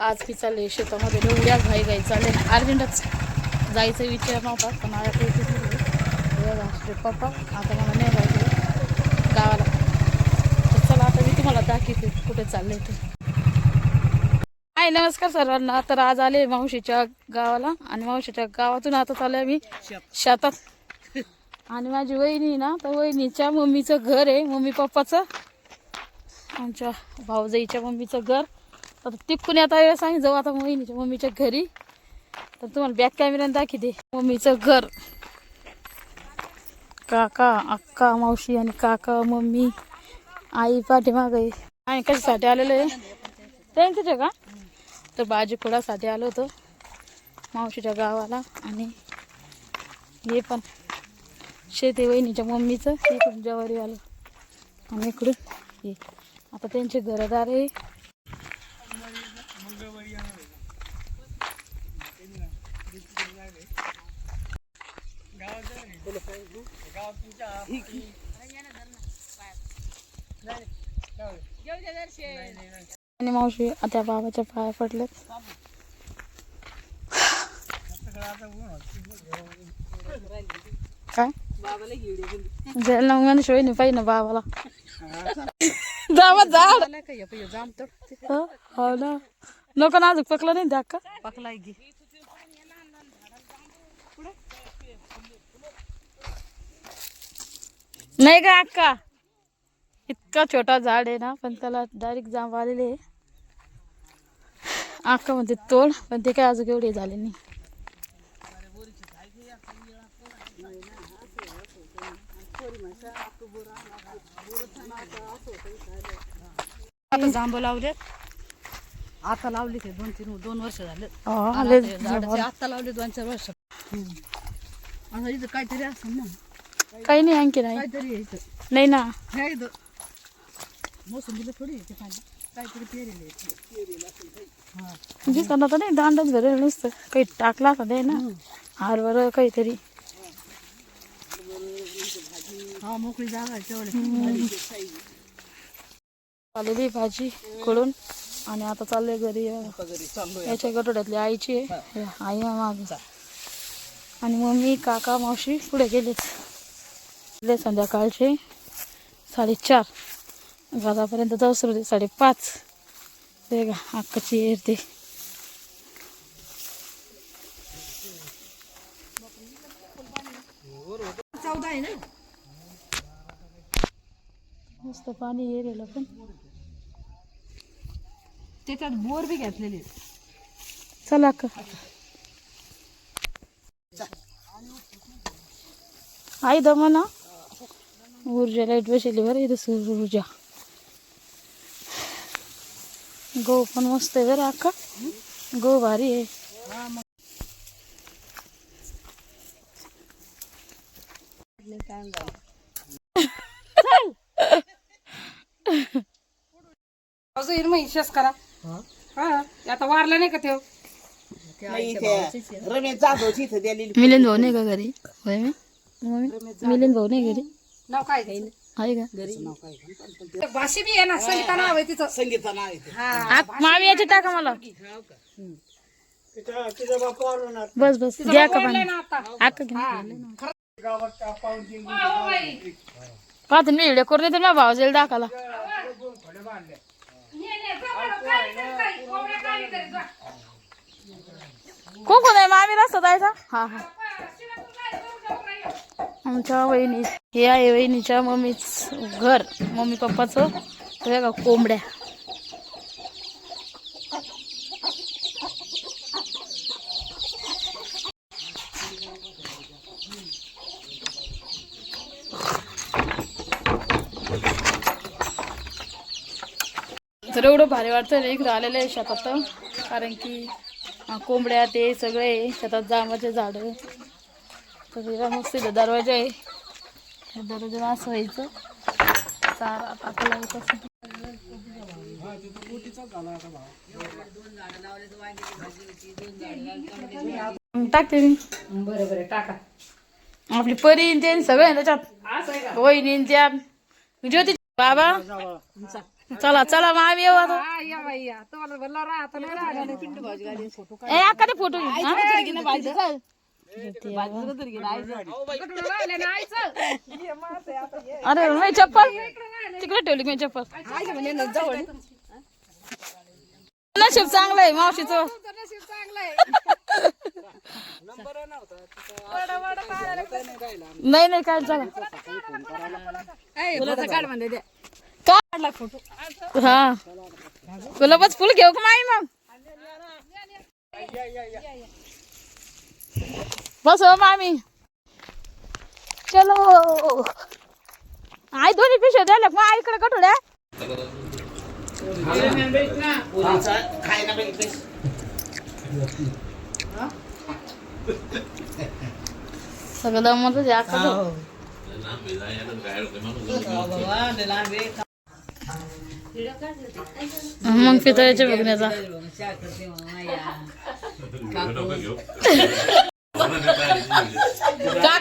आज की चालले शेतामध्ये एवढ्या घाई घाई चालले अर्जंटच जायचा विचार नव्हता पण मला ते पप्पा आता मला नाही जायचं गावाला. तर चला आता मी तुम्हाला दाखवते कुठे चालले ते. हाय नमस्कार सर्वांना. तर आज आले मावशीच्या गावाला आणि मावशीच्या गावातून आता चालले मी शेतात. आणि माझी वहिनी ना तर वहिनीच्या मम्मीचं घर आहे मम्मी पप्पाचं. आमच्या भाऊजाईच्या मम्मीचं घर. आता तिकून आता वेळेस आम्ही जाऊ आता वहिनीच्या मम्मीच्या घरी. तर तुम्हाला बॅक कॅमेऱ्याने दाखवते. मम्मीचं घर. काका अक्का मावशी आणि काका मम्मी आई पाठीमाग आहे. आणि कशासाठी आलेलं आहे? त्यांच्याच आहे का? तर बाजीकुडासाठी आलो होतो. मावशीच्या गावाला आणि हे पण शेती वहिनीच्या मम्मीचं. ते इकडून जवारी आणि इकडून हे. आता त्यांचे घरदार आहे. आणि मावशी आता बाबाच्या पाया पडलेत काय? जायला ना मग शिवाय नाही पाहिजे ना बाबाला. जावा झाड हं? ना नको ना. अजून पकलं नाही त्या का पकलाय नाही का अक्का. इतका छोटा झाड आहे ना पण त्याला डायरेक्ट जांब आलेले आहे. अक्का म्हणते तोड पण ते काय अजून एवढे झाले नाही. आता जांब लावलेत आता लावले ते दोन तीन दोन वर्ष झाले. आता लावले दोन चार वर्ष. इथं काहीतरी असेल ना. काही नाही आणखी नाही. काहीतरी नाही ना? इथं मोसंबीला थोडी येते पाणी. काहीतरी पेरेले दिसताना तर नाही दांडच भरेल नुसतं. काही टाकला का दे ना. हारवर काहीतरी. हा मोकळी जागा आहे तेवढे. आलेली भाजी कळून आणि आता चालले घरी याच्या गटोड्यातली आईची आहे. आई माग. आणि मम्मी काका मावशी पुढे गेलेच गेले संध्याकाळचे साडेचार. घरापर्यंत जाऊस होते साडेपाच. ते का अक्काची येते मस्त पाणी येरेल पण. त्याच्यात बोर बी घातलेले चला अक्का आई दमा ना ऊर्जा लाइट बसली बरं इथं सूर्य ऊर्जा. गहू पण मस्त आहे बरं अक्का गहू भारी आहे. अजून येईल मग हिशेस करा हा आता वारला नाही का ते मिलिंद भाऊ नाही का घरी? होय मी? मम्मी मिलिंद भाऊ नाही घरी? नाव काय घ्यायला आहे का? भाषी बी आहे ना संगीता नाव आहे तिचं. संगीता नाव आहे मामी याची टाका मला. बस बस. घ्या का पाणी? आता. घ्या. पाहतो मी व्हिडिओ करून येते ना भाऊ जाईल दाखवला. कोण कोण आहे मामी रस्ता जायचा हा हा. आमच्या वहिनी हे आहे वहिनीच्या मम्मीच घर. मम्मी पप्पाचं हे का कोंबड्या. तर एवढं भारी वाटतं ना इकडं आलेलं आहे शेतात. कारण की कोंबड्या ते सगळे शेतात जांबाचे झाडं. तर तिला मस्त दरवाजा आहे. दरवाजा असं व्हायचं. चारा टाकला कसं टाकते बरं बरं टाका आपली परी ते न सगळे त्याच्यात. वहिनी न त्या. ज्योती बाबा. चला चला मग आम्ही येऊ आता. फोटो ए अक्का ते फोटो. हा? अरे मी चप्पल. तिकडे ठेवली मी चप्पल. नशीब चांगलं आहे. मावशीचं. नशीब चांगलं आहे. नाही नाही काय काढ का काढला फोटो. हा. गुलाबच फुल घेऊ का माई मग? बस हो मामी. चलो. आई दोन्ही पिशव्या द्यायला मग आईकडे कठोड्या सगळं दमतच आहे अक्का तो. मग पितळ्याच्या बघण्याचा. 我们这代